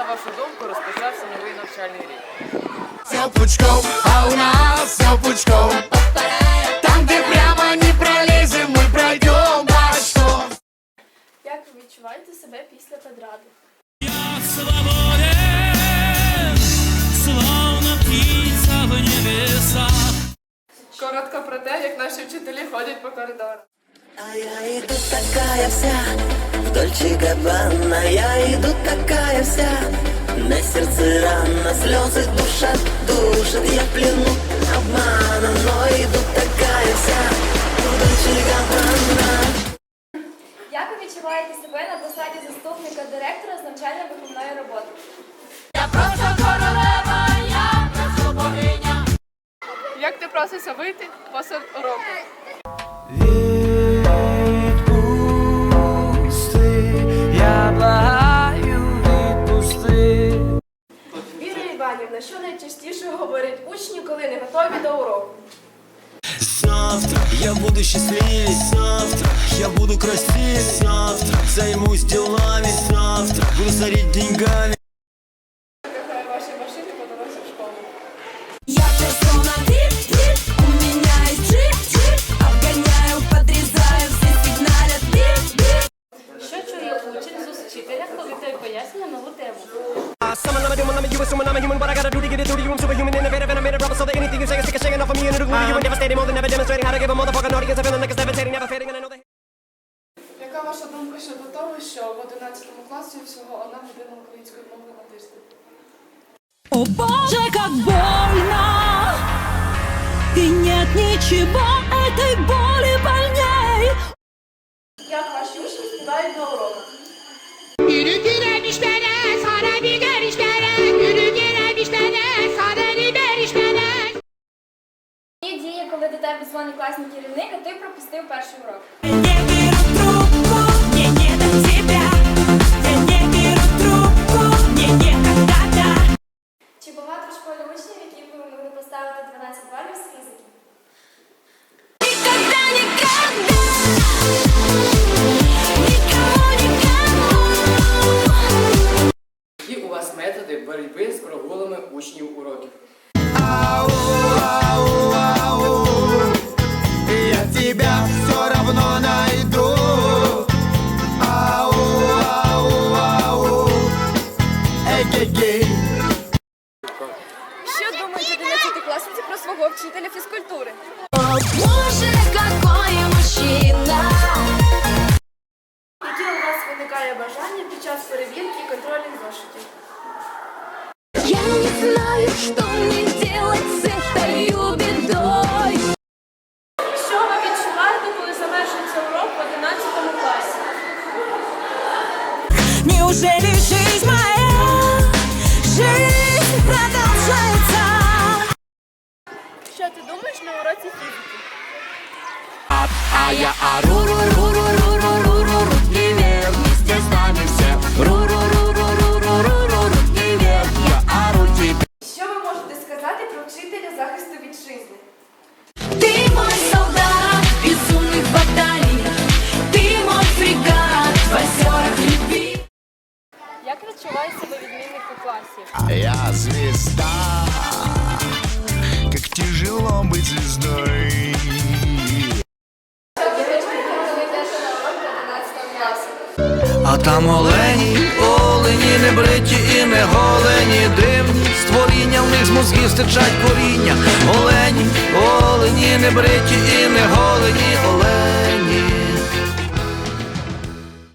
на вашу думку, розпочався новий навчальний рік? Все пучком, а у нас все пучком. Там, где прямо не пролезем, мы пройдем башком. Як ви відчуваєте себе після педради? свободен, словно птица в небесах. Коротко про те, як наші вчителі ходять по коридору. А я иду такая вся Дольче Габбана Я иду такая вся на сердце рана Слезы душат, душат. Я плену обмана Но иду такая вся Дольче Габбана Як ви відчуваєте себе на посаді заступника директора з навчально-виховної роботи? Як ти просишся вийти посеред уроку? Іванівна, що найчастіше говорять учні, коли не готові до уроку? Завтра я буду счастливее Завтра я буду красивее Завтра займусь делами Завтра буду сорить devastating. More than ever demonstrating how to give a motherfucking audience a feeling like it's devastating, never fading, and I know that. Яка ваша думка щодо того, що в 11 класі всього одна година української мови на тиждень? О боже, как больно И нет ничего этой боли коли до тебе дзвонить класний керівник, а ти пропустив перший урок. Чи багато в школі учнів, які ви могли поставити 12 балів з фізики? Які у вас методи боротьби з прогулами учнів уроків? Эгегей. Що думають 11 класниці про свого вчителя фізкультури? Боже, какой мужчина Яке у вас виникає бажання під час перевірки і контрольних зошитів? Я не знаю, что мне делать с этой бедой Що ви відчуваєте, коли завершиться урок в 11 класі? Неужели жизнь звезда, как тяжело быть звездой. Коли йдете на урок в 11 класі? А там олені, олені, не бриті і не голені, дивні створіння, в них з мозгів стичать коріння. Олені, олені, не бриті і не голені,